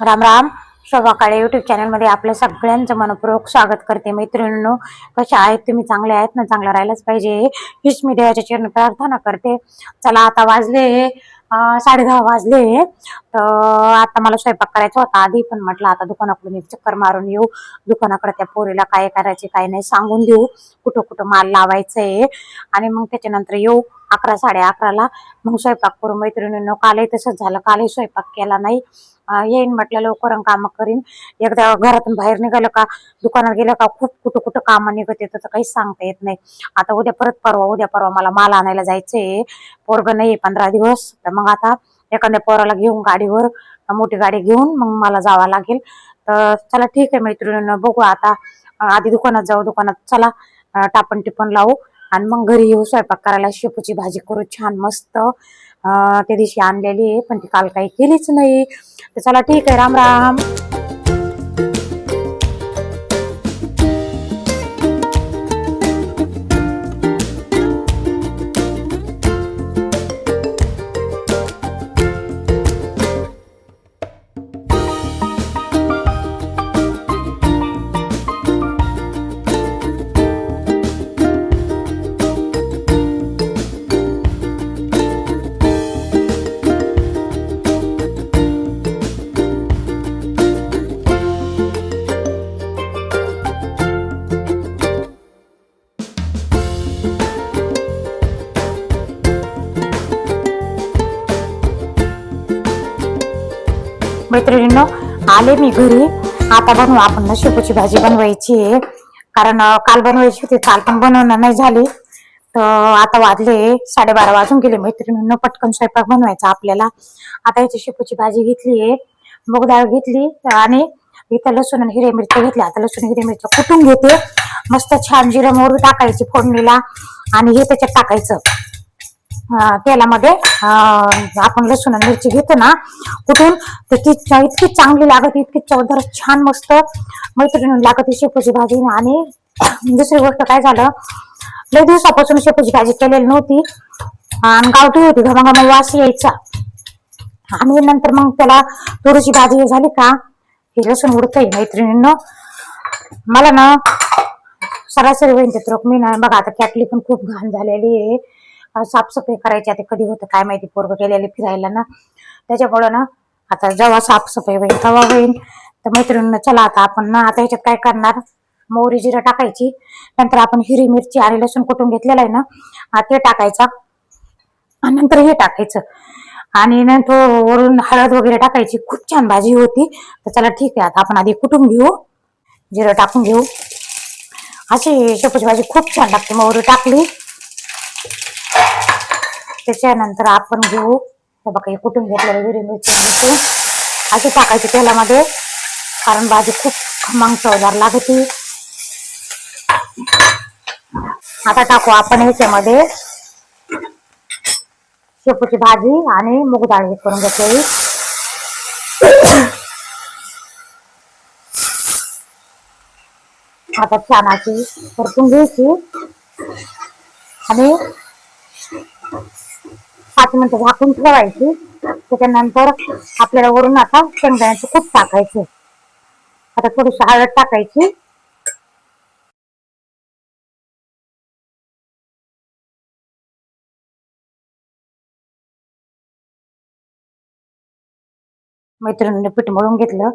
Ram Ram. Shobha Kale YouTube चॅनलमध्ये आपल्या सगळ्यांचं मनपूर्वक स्वागत करते मैत्रिणींनो कशा आहेत? तुम्ही चांगले आहेत ना? चांगलं राहायलाच पाहिजे. हीच मी देवाच्या चरण प्रार्थना करते. चला आता वाजले. साडे दहा वाजले. तर आता मला स्वयंपाक करायचा होता आधी पण म्हटलं आता दुकानाकडून एक चक्कर मारून येऊ. दुकानाकडे त्या पोरीला काय करायचे काय नाही सांगून देऊ. कुठं कुठं माल लावायचंय. आणि मग त्याच्यानंतर येऊ. अकरा साडे अकराला. मग स्वयंपाक करू मैत्रिणींनो कालही तसंच झालं. कालही स्वयंपाक केला नाही. येईन म्हटलं लवकर कामं करीन. एकदा घरातून बाहेर निघालं का दुकानात गेलं का खूप कुठं कुठं कामं निघत येतं तर काहीच सांगता येत नाही. आता उद्या परत परवा उद्या परवा मला माल आणायला जायचंय. पोरग नाही पंधरा दिवस. तर मग आता एखाद्या पोराला घेऊन गाडीवर मोठी गाडी घेऊन मग मला जावं लागेल. तर चला ठीक आहे मैत्रिणीनं बघू आता. आधी दुकानात जाऊ दुकानात चला. टापण टिपण लावू. आणि मग घरी येऊ स्वयंपाक करायला शेपूची भाजी करू छान मस्त त्या दिवशी आणलेली आहे पण ती काल काही केलीच नाही. तर चला ठीक आहे राम राम. मैत्रिणींनो आले मी घरी. आता बनवू आपण ना शेपूची भाजी बनवायची आहे. कारण काल बनवायची होती काल पण बनवणं नाही झाली. तर आता वाजले साडेबारा वाजून गेले मैत्रिणींनो पटकन स्वयंपाक बनवायचा आपल्याला. आता याची शेपूची भाजी घेतली आहे. मूग डाळ घेतली आणि इथं लसूण आणि हिरे मिरच्या घेतल्या. आता लसूण हिरे मिरच्या कुटून घेते? मस्त छान जिरं मोरू टाकायची फोडणीला आणि हे त्याच्यात टाकायचं. तेलामध्ये आपण लसूण आणि मिरची घेतो ना कुठून? त्याची ती इतकी चांगली लागत इतकी चवदार छान मस्त मैत्रिणी लागत शेपूची भाजी. आणि दुसरी गोष्ट काय झालं लय दिवसापासून शेपूची भाजी केलेली नव्हती. आणि गावठी होती घमाघमा वास यायचा. आणि नंतर मग त्याला तुरीची भाजी हे झाली का हे लसूण उडतंय मैत्रिणींनो. मला ना सरासरी होईन ते तर मी ना बघा आता कॅटली पण खूप घाण झालेली आहे. साफसफाई करायची. आता कधी होतं काय माहिती? पोरग गेलेले फिरायला ना. त्याच्यामुळं ना आता जेव्हा साफसफाई होईल तेव्हा होईल. तर मैत्रिणीनं चला आता आपण ना आता ह्याच्यात काय करणार? मोहरी जिरं टाकायची. नंतर आपण हिरवी मिरची आणि लसूण कुटून घेतलेलं आहे ना ते टाकायचा. आणि नंतर हे टाकायचं. आणि नंतर वरून हळद वगैरे टाकायची. खूप छान भाजी होती. तर चला ठीक आहे आता आपण आधी कुटून घेऊ. जिरं टाकून घेऊ. अशी शेपूची भाजी खूप छान लागते. मोहरी टाकली. त्याच्यानंतर आपण घेऊ. हे बघा हे कुठून घेतलेलं हिरवी मिरची टाकली. अशी टाकायची तेलामध्ये कारण भाजी खूप खमंग चवदार लागते. आता टाकू आपण ह्याच्यामध्ये शेपूची भाजी आणि मूग डाळ हे करून घेतलेली. आता छान अशी परतून घ्यायची. आणि पाच मिनिटं झाकून ठेवायची. त्याच्यानंतर आपल्याला वरून आता शेंगदाण्याचं खूप टाकायचे. आता थोडीशी हळद टाकायची. मैत्रिणीने पीठ मळून घेतलं.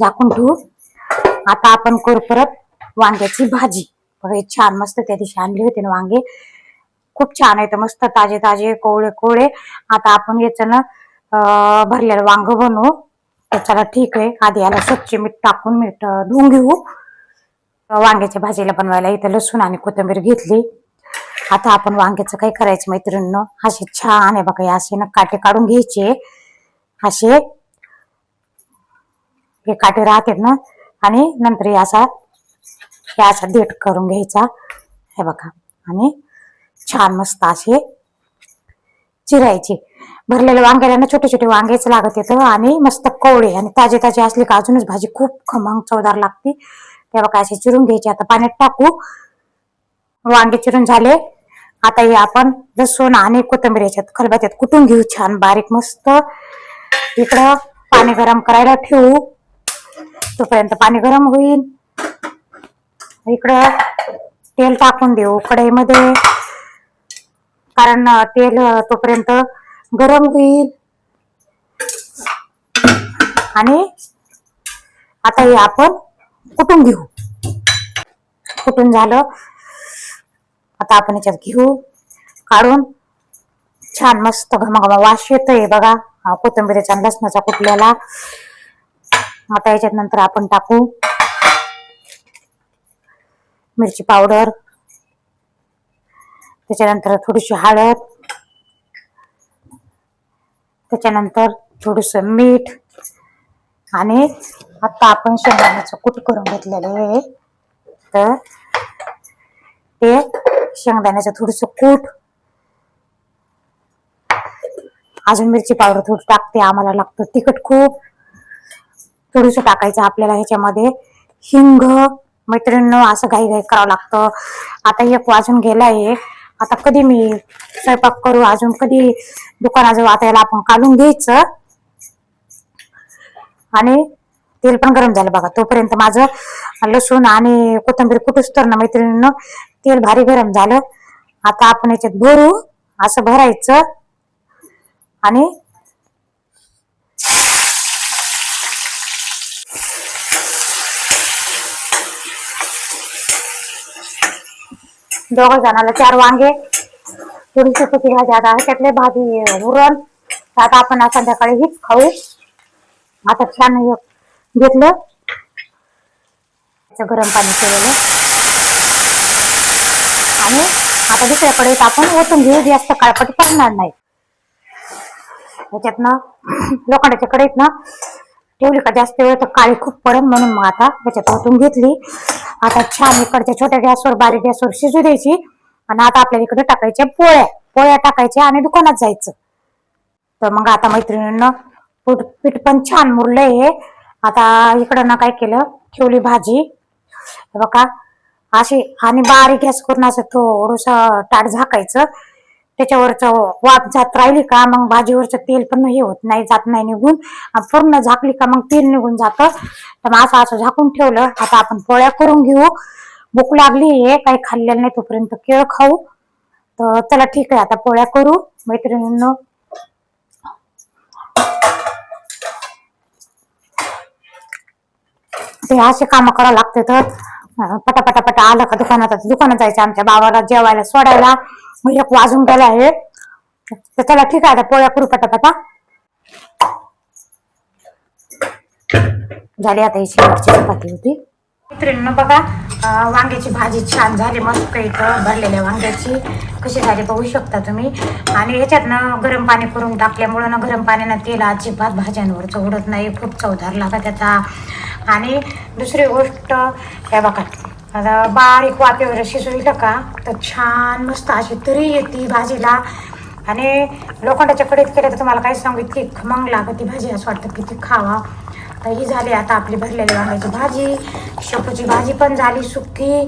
झाकून ठेवू. आता आपण करू परत वांग्याची भाजी. बघा छान मस्त त्या दिवशी आणली होती ना वांगे. खूप छान आहेत मस्त ताजे ताजे कोवळे कोवळे. आता आपण याचं ना भरलेलं वांग बनवू. त्याच्याला ठीक आहे. आधी याला स्वच्छ मीठ टाकून मीठ धुवून घेऊ. वांग्याच्या भाजीला बनवायला इथं लसूण आणि कोथिंबीर घेतली. आता आपण वांग्याचं काय करायचं मैत्रिणीनं? असे छान आहे बघा असे ना काटे काढून घ्यायचे. असे. हे काटे राहतात ना. आणि नंतर असा हे असा देठ करून घ्यायचा. हे बघा. आणि छान मस्त असे चिरायचे. भरलेले वांग्याला छोटे छोटे वांगेच लागत येतं हो, आणि मस्त कवळे आणि ताजे ताजे असले का अजूनच भाजी खूप खमंग चवदार लागते. तेव्हा काय असे चिरून घ्यायचे आता पाण्यात टाकू. वांगे चिरून झाले. आता हे आपण लसूण आणि कोथिंबीर याच्यात खलबत्यात कुटून घेऊ छान बारीक मस्त. इकडं पाणी गरम करायला ठेवू. तोपर्यंत पाणी गरम होईल. इकडं तेल टाकून देऊ कढईमध्ये. कारण तेल तोपर्यंत गरम होईल. आणि आता हे आपण कुटून घेऊ. कुटून झालं. आता आपण याच्यात घेऊ. काढून छान मस्त घमाघमा वास येतोय बघा. हा कोथिंबीरीचा लसणाचा कुटल्याला. आता याच्यात नंतर आपण टाकू. मिरची पावडर. त्याच्यानंतर थोडीशी हळद त्याच्यानंतर थोडस मीठ आणि आता आपण शेंगदाण्याचं कूट करून घेतलेलं आहे. तर ते शेंगदाण्याचं थोडस कूट. अजून मिरची पावडर थोडी टाकते आम्हाला लागतं तिखट खूप. थोडस टाकायचं आपल्याला ह्याच्यामध्ये. हिंग मैत्रिणी असं घाई घाई करावं लागतं. आता एक वाजून गेलाय. आता कधी मी स्वयंपाक करू? अजून कधी दुकानाजवळ आता याला आपण काढून घ्यायचं? आणि तेल पण गरम झालं बघा. तोपर्यंत माझं लसूण आणि कोथिंबीर कुठूच तर ना मैत्रिणीनं तेल भारी गरम झालं. आता आपण याच्यात भरू. असं भरायचं. आणि दोघ जणाला चार वांगे. थोडीशी सुकी भाजी आता त्यातले भाजी उरण. आता आपण संध्याकाळी हीच खाऊ. आता छान घेतलं. त्याचं गरम पाणी केलेलं आणि आता दुसऱ्याकडे आपण ओतून घेऊ जास्त काळपट पडणार नाही. त्याच्यातनं लोखंडाच्या कढईत ना ठेवली का जास्त वेळ तर काळी खूप पडेल म्हणून मग आता त्याच्यात ओतून घेतली. आता छान इकडच्या छोट्या गॅसवर बारीक गॅसवर शिजू द्यायची आणि आता आपल्याला इकडे टाकायच्या पोळ्या. पोळ्या टाकायच्या आणि दुकानात जायचं. तर मग आता मैत्रिणींना पीठ पीठ पण छान मुरलंय हे. आता इकडं ना काय केलं? ठेवली भाजी. बघा अशी आणि बारीक गॅस करून असं थोडस ताट झाकायचं. त्याच्यावरच वाफ जात राहिली का मग भाजीवरचं तेल पण हे होत नाही जात नाही निघून. पूर्ण झाकली का मग तेल निघून जातं. तर मग असं असं झाकून ठेवलं. आता आपण पोळ्या करून घेऊ. भूक लागली आहे काही खाल्लेलं नाही तोपर्यंत केळ खाऊ. तर चला ठीक आहे आता पोळ्या करू. मैत्रिणींनो. ते असे काम करावं लागते तर पटापटापटा पटापटा पटा आलं का दुकानात? दुकानात जायचं आमच्या बाबाला जेवायला सोडायला. मग एक वाजून गेला आहे. तर चला ठीक आहे आता पोळ्या करू पटापटा झाली आता ही शेवटची चपाती होती. मित्रांनो बघा वांग्याची भाजी छान झाली मस्त इथं भरलेल्या वांग्याची. कशी झाली बघू शकता तुम्ही. आणि याच्यात ना गरम पाणी करून टाकल्यामुळं ना गरम पाण्यानं तेल अजिबात भाज्यांवर चवडत नाही. खूप चवदार लागत त्याचा आणि दुसरी गोष्ट हे बघा. आता बारीक वाफेवर शिजविलं का? तर छान मस्त अशी तरी येते भाजीला. आणि लोखंडाच्या कडीत केलं तर तुम्हाला काय सांगू इतकी खमंग लागत ती भाजी असं वाटतं की ती खावा. तर ही झाली आता आपली भरलेली वांग्याची भाजी. शेपूची भाजी पण झाली सुकी.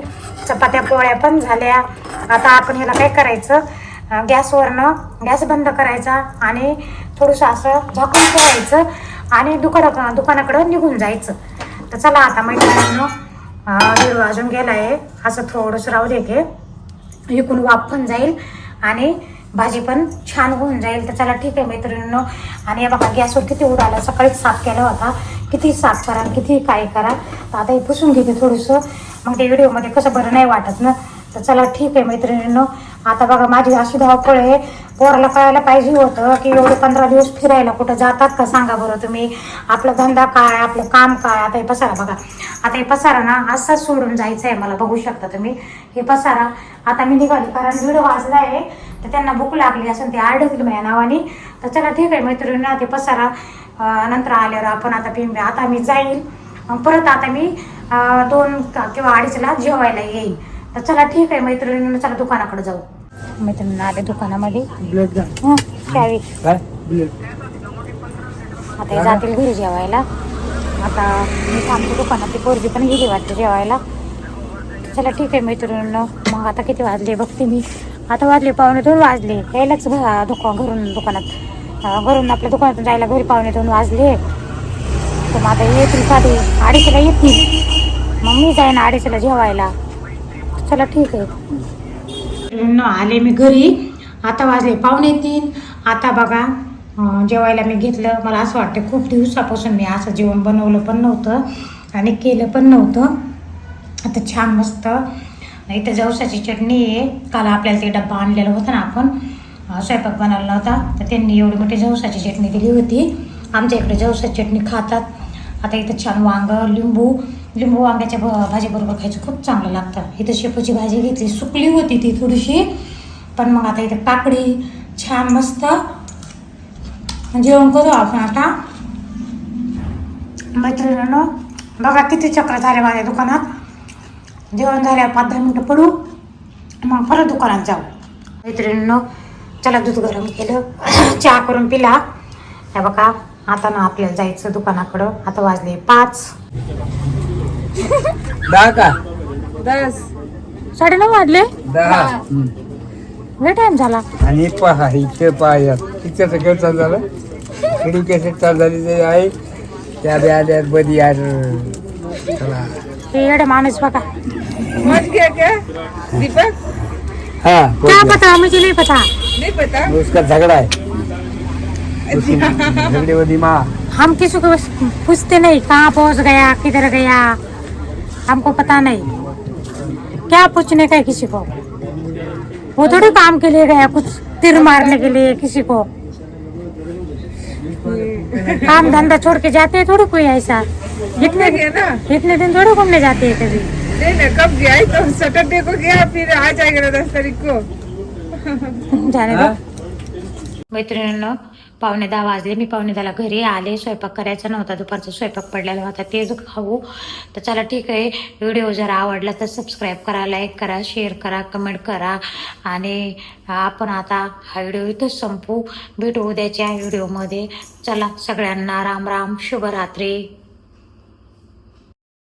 चपात्या पोळ्या पण झाल्या. आता आपण ह्याला काय करायचं? गॅसवरनं गॅस बंद करायचा आणि थोडंसं असं झाकून ठेवायचं आणि दुकाना दुकानाकडं निघून जायचं. तर चला आता मैत्रिणींनो अं, अजून गेला आहे असं थोडंसं राहू देते इकून वाफ पण जाईल आणि भाजी पण छान होऊन जाईल. तर चला ठीक आहे मैत्रिणींनो. आणि बघा गॅसवर किती उडाला. सकाळीच साफ केला होता. किती साफ करा किती काय करा तर आता हे पुसून घेते थोडंसं. मग ते व्हिडिओमध्ये कसं बरं नाही वाटत ना. तर चला ठीक आहे मैत्रिणींनो. आता बघा माझी अशी धावपळ आहे. पोराला कळायला पाहिजे होतं की एवढे पंधरा दिवस फिरायला कुठं जातात का सांगा बरं तुम्ही. आपला धंदा काय आपलं काम काय? आता हे पसारा बघा. आता हे पसारा ना असाच सोडून जायचं आहे मला बघू शकता तुम्ही. हे पसारा आता मी निघाली कारण दीड वाजला आहे. तर त्यांना भूक लागली असून ते आडकली माझ्या नावाने. तर चला ठीक आहे मैत्रिणींना ते पसारा नंतर आल्यावर आपण आता पिंब्या आता मी जाईल. परत आता मी दोन किंवा अडीचला जेवायला येईल. तर चला ठीक आहे मैत्रिणींना चला दुकानाकडे जाऊ. मैत्रिणींना आले दुकानामध्ये. ब्लेड घ्या. काय? आता हे जातील घरी जेवायला. आता मी थांबते दुकानात ती पोरगी पण गेली वाटते जेवायला. चला ठीक आहे मैत्रिणींनो मग आता किती वाजले बघते मी. आता वाजले पावणे दोन वाजले. यायलाच घ- दुका घरून दुकानात. घरून आपल्या दुकानातून जायला घरी पावणे दोन वाजले. तर मग आता येतील साडे अडीचला येतील. मग मी जाईन अडीचला जेवायला. चला ठीक आहे. आले मी घरी. आता वाजले पाहुणे तीन. आता बघा जेवायला मी घेतलं. मला असं वाटतं खूप दिवसापासून मी असं जेवण बनवलं पण नव्हतं आणि केलं पण नव्हतं. आता छान मस्त. इथं जवसाची चटणी आहे. काल आपल्याला ते डब्बा आणलेला होता ना आपण. स्वयंपाक बनवला होता. तर त्यांनी एवढी मोठी जवसाची चटणी दिली होती. आमच्या इकडे जवसाची चटणी खातात. आता इथं छान वांग लिंबू लिंबू वांग्याच्या भ भाजीबरोबर खायचं खूप चांगलं लागतं. इथं शेपूची भाजी घेतली सुकली होती ती थोडीशी पण मग आता इथं काकडी छान मस्त. जेवण करू आपण आता. मैत्रिणीनं बघा किती चक्र झाले माझ्या दुकानात. जेवण झाल्यावर पाच दहा मिनटं पडू मग परत दुकानात जाऊ. मैत्रिणीनं चला दूध गरम केलं चहा करून पिला. हे बघा आता ना आपल्याला जायचं दुकानाकडं. आता वाजले पाच. दहा का? दस. साडेनऊ वाजले? दहा. लय टाइम झाला. आणि पहा इथे पहा किती सगळं चालू झालं? कॅसेट चालू झाली ते आहे त्या बी आल्यात बरी यार. चला. हे एवढे माणूस बघा. गया क्या दीपक हाँ. क्या पता मुझे नहीं पता. नहीं पता. उसका झगड़ा है उसकी झगड़े माँ हम किसी को पूछते नहीं कहाँ पहुँच गया किधर गया हमको पता नहीं। क्या पूछने का किसी को? वो थोड़ी काम के लिए गया कुछ तिर मारने के लिए किसी को। काम धंधा छोड़ के जाते हैं थोड़ी कोई ऐसा। इतने इतने दिन थोड़े घूमने जाते हैं कभी? नहीं ना कब गया तो सैटरडे को गया फिर आ जाएगा दस तारीख को। जाने हाँ? मैत्रिणींनो पावणे दहा वाजले. मी पावणे दहाला घरी आले. स्वयंपाक करायचा नव्हता. दुपारचा स्वयंपाक पडलेला होता. तेच खाऊ. तर चला ठीक आहे. व्हिडिओ जर आवडला तर सबस्क्राईब करा लाईक करा शेअर करा कमेंट करा. आणि आपण आता हा व्हिडिओ इथंच संपू. भेटू उद्याच्या व्हिडिओमध्ये. चला सगळ्यांना राम राम. शुभरात्री.